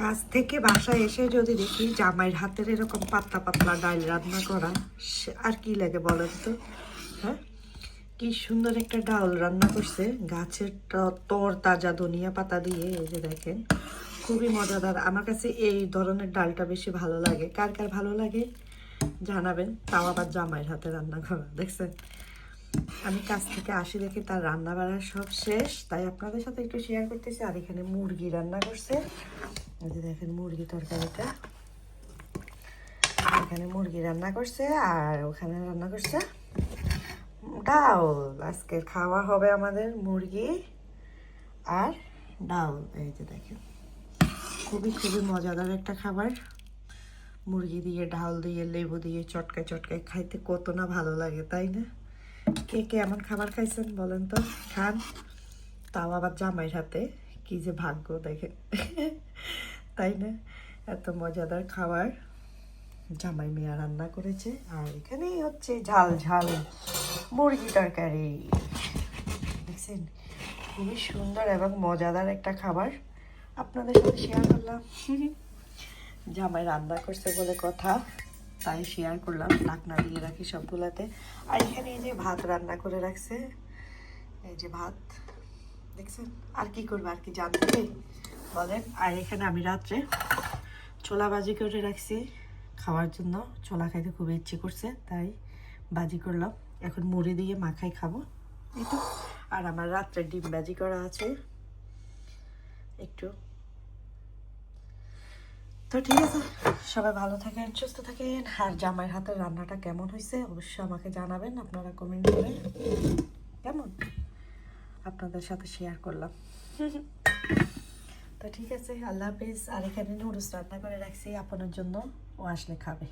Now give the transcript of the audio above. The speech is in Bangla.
কাজ থেকে বাসায় এসে যদি দেখি জামাইয়ের হাতের এরকম পাতলা পাতলা ডাল রান্না করা আর কি লাগে বলেন তো? হ্যাঁ? কি সুন্দর একটা ডাল রান্না করছে। গাছের তর, তাজা ধনিয়া পাতা দিয়ে, এই যে দেখেন, খুবই মজাদার। আমার কাছে এই ধরনের ডালটা বেশি ভালো লাগে। কার কার ভালো লাগে? জানাবেন। তাও আবার জামাইয়ের হাতে রান্না করা, দেখছেন? আমি কাছ থেকে আসি দেখি তার রান্না বাড়া সব শেষ। তাই আপনাদের সাথে একটু শেয়ার করতেছি। আর এখানে মুরগি রান্না করছে। দেখেন মুরগি তরকারিটা। এখানে মুরগি রান্না করছে আর ওখানে রান্না করছে ডাল। আজকে খাওয়া হবে আমাদের মুরগি আর ডাল। এই যে দেখেন। খুবই খুবই মজাদার একটা খাবার। মুরগি দিয়ে, ডাল দিয়ে, লেবু দিয়ে, চটকায় চটকায় খাইতে কত না ভালো লাগে, তাই না? কে কে এমন খাবার খাইছেন বলেন তো? খান। তাও আবার জামাইয়ের হাতে। কি যে ভাগ্য, দেখেন। তাই না? এত মজাদার খাবার। জামাই মেয়া রান্না করেছে। আর এখানেই হচ্ছে ঝাল ঝাল মুরগি তরকারি। দেখছেন? খুবই সুন্দর এবং মজাদার একটা খাবার। আপনাদের সাথে শেয়ার করলাম। জামাই রান্না করছে বলে কথা। তাই শেয়ার করলাম, ঢাকনা দিয়ে রাখি সবগুলাতে। আর এখানে এই যে ভাত রান্না করে রাখছে, এই যে ভাত, দেখছেন? আর কি করবে, আর কি জানতে বলেন। আর এখানে আমি রাত্রে ছোলা বাজি করে রাখছি খাওয়ার জন্য। ছোলা খাইতে খুব ইচ্ছে করছে, তাই বাজি করলাম। এখন মুড়ি দিয়ে মাখাই খাব, এই তো। আর আমার রাত্রে ডিম বাজি করা আছে, একটু। তো ঠিক আছে। সবাই ভালো থাকেন, সুস্থ থাকেন। আর জামাইয়ের হাতের রান্নাটা কেমন হয়েছে অবশ্যই আমাকে জানাবেন, আপনারা কমেন্ট করে। কেমন? আপনাদের সাথে শেয়ার করলাম। তো ঠিক আছে, আল্লাহ হাফিজ। আর এখানে নুডলস রান্না করে রাখছি আপনার জন্য ও আসলে খাবে।